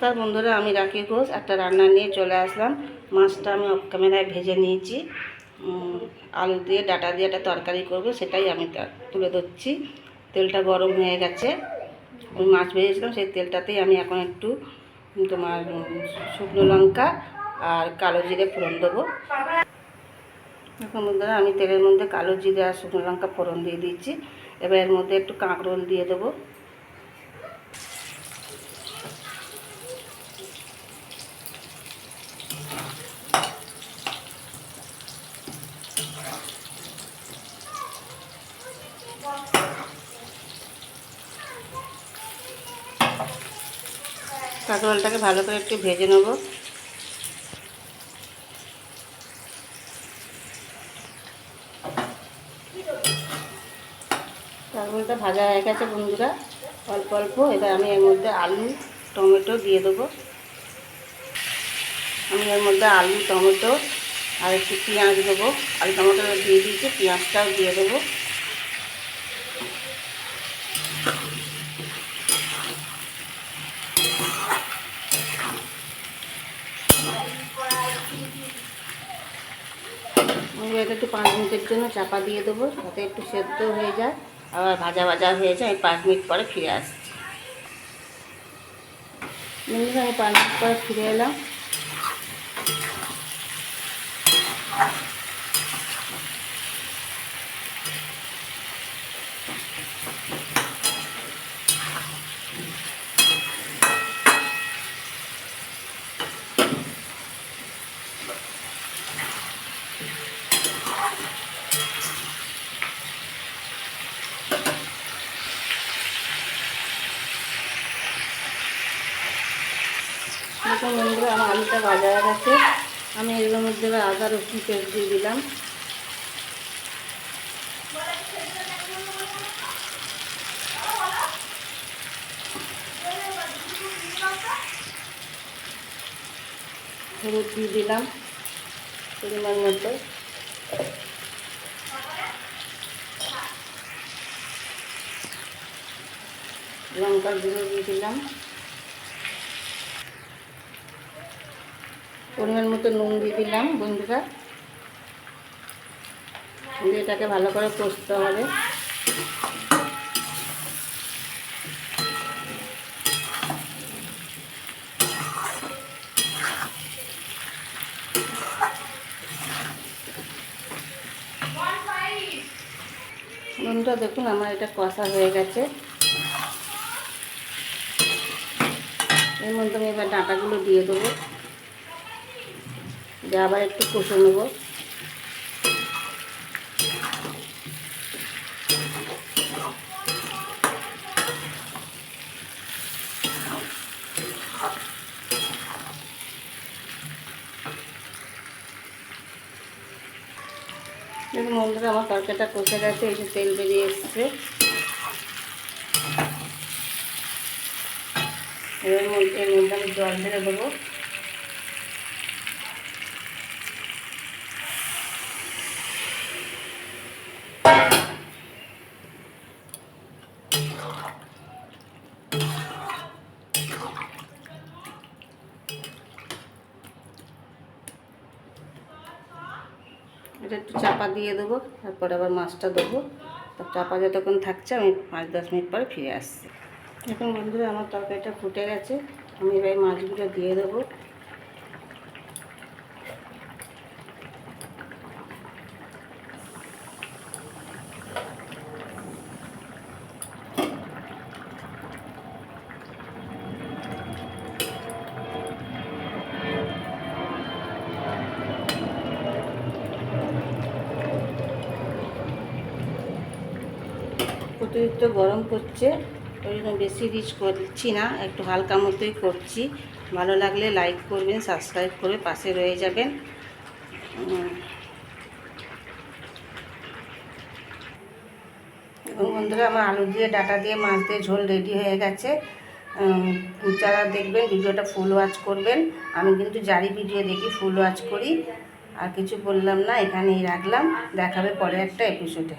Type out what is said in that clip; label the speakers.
Speaker 1: নমস্কার বন্ধুরা, আমি রাখি ঘোষ। একটা রান্না নিয়ে চলে আসলাম। মাছটা আমি অফ ক্যামেরায় ভেজে নিয়েছি। আলু দিয়ে, ডাটা দিয়ে একটা তরকারি করব, সেটাই আমি তুলে ধরছি। তেলটা গরম হয়ে গেছে। আমি মাছ ভেজেছিলাম, সেই তেলটাতেই আমি এখন একটু তোমার শুকনো লঙ্কা আর কালো জিরে ফোড়ন দেবো। এখন বন্ধুরা, আমি তেলের মধ্যে কালো জিরে আর শুকনো লঙ্কা ফোড়ন দিয়ে দিচ্ছি এবার এর মধ্যে একটু কাঁকরোল দিয়ে দেবো। কাঁকরোলটাকে ভালো করে একটু ভেজে নেব। কাঁকরোলটা ভাজা হয়ে গেছে বন্ধুরা। অল্প অল্প, এবার আমি এর মধ্যে আলু, টমেটো দিয়ে দেবো। আমি এর মধ্যে আলু, টমেটো আর একটু পেঁয়াজ দেবো। আলু, টমেটো দিয়ে দিয়েছি, পেঁয়াজটাও দিয়ে দেবো। আমি এটা একটু পাঁচ মিনিটের জন্য চাপা দিয়ে দেবো, যাতে একটু সেদ্ধ হয়ে যায়। আবার ভাজা ভাজা হয়ে যায় পাঁচ মিনিট পরে ফিরে আসছি। বন্ধুরা আমি পাঁচ মিনিট পরে ফিরে এলাম। দেখুন বন্ধুরা, আমার আলুটা ভাজা হয়ে গেছে। আমি এর মধ্যে আদা, রসুন পেস্ট দিয়ে দিলাম। হলুদ দিয়ে দিলাম পরিমাণ মতো। লঙ্কার গুঁড়ো দিয়ে দিলাম। পরিমাণ মতো নুন দিয়ে দিলাম বন্ধুরা। এটাকে ভালো করে কষতে হবে। বন্ধুরা, দেখুন আমার এটা কষা হয়ে গেছে। এর মধ্যে আমি এবার ডাঁটাগুলো দিয়ে দেবো। দিয়ে আবার একটু কষে নেব। দেখুন বন্ধুরা, আমার তরকারিটা কষে গেছে, এই যে তেল বেরিয়ে এসছে। এর মধ্যে এর মধ্যে আমি জল ঢেলে দেবো। এটা একটু চাপা দিয়ে দেবো, তারপরে আবার মাছটা দেবো। চাপা যতক্ষণ থাকছে আমি পাঁচ দশ মিনিট পরে ফিরে আসছি। এখন বন্ধুরা, আমার তরকারিটা ফুটে গেছে। আমি এবার মাছগুলো দিয়ে দেবো। অতিরিক্ত গরম করছে, ওই জন্য বেশি রিচ করছি না, একটু হালকা মতোই করছি। ভালো লাগলে লাইক করবেন সাবস্ক্রাইব করে পাশে রয়ে যাবেন। বন্ধুরা, আমার আলু দিয়ে, ডাটা দিয়ে, মাছ দিয়ে ঝোল রেডি হয়ে গেছে। যারা দেখবেন ভিডিওটা ফুল ওয়াচ করবেন, আমি কিন্তু জারি ভিডিও দেখি ফুল ওয়াচ করি। আর কিছু বললাম না, এখানেই রাখলাম। দেখাবে পরে একটা এপিসোডে